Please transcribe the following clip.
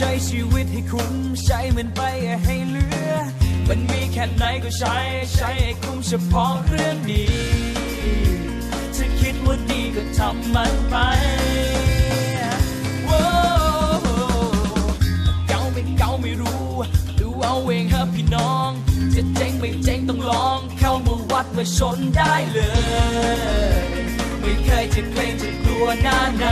ใช้ชีวิตให้คุ้มใช้มันไปให้เหลือ มันมีแค่ไหนก็ใช้ใช้ให้คุ้มเฉพาะเรื่องดีถ้าคิดว่าดีก็ทำมันไปเก่าไม่เก่าไม่รู้ ดูเอาเองฮะพี่น้อง จะเจ๊งไม่เจ๊งต้องลอง เข้ามาวัดมาชนได้เลย ไม่เคยจะเกรงจะกลัวหน้าไหน